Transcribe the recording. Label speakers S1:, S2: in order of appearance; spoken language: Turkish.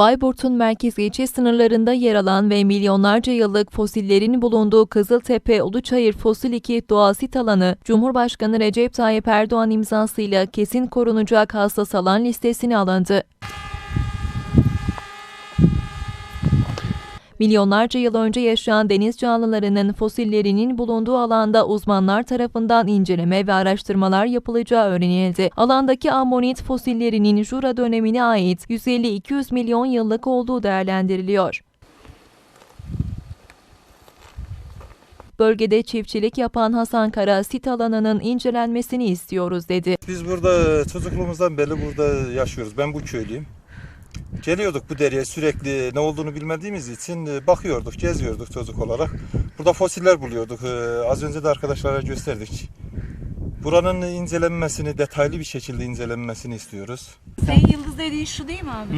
S1: Bayburt'un merkez ilçe sınırlarında yer alan ve milyonlarca yıllık fosillerin bulunduğu Kızıltepe Uluçayır Fosil 2 Doğa Sit Alanı, Cumhurbaşkanı Recep Tayyip Erdoğan imzasıyla kesin korunacak hassas alan listesine alındı. Milyonlarca yıl önce yaşayan deniz canlılarının fosillerinin bulunduğu alanda uzmanlar tarafından inceleme ve araştırmalar yapılacağı öğrenildi. Alandaki ammonit fosillerinin Jura dönemine ait 150-200 milyon yıllık olduğu değerlendiriliyor. Bölgede çiftçilik yapan Hasan Kara sit alanının incelenmesini istiyoruz dedi.
S2: Biz burada çocukluğumuzdan beri burada yaşıyoruz. Ben bu köylüyüm. Geliyorduk bu dereye sürekli ne olduğunu bilmediğimiz için e, bakıyorduk, geziyorduk çocuk olarak. Burada fosiller buluyorduk. E, Az önce de arkadaşlara gösterdik. Buranın incelenmesini, detaylı bir şekilde incelenmesini istiyoruz.
S3: Senin yıldız dediğin şu değil mi abi?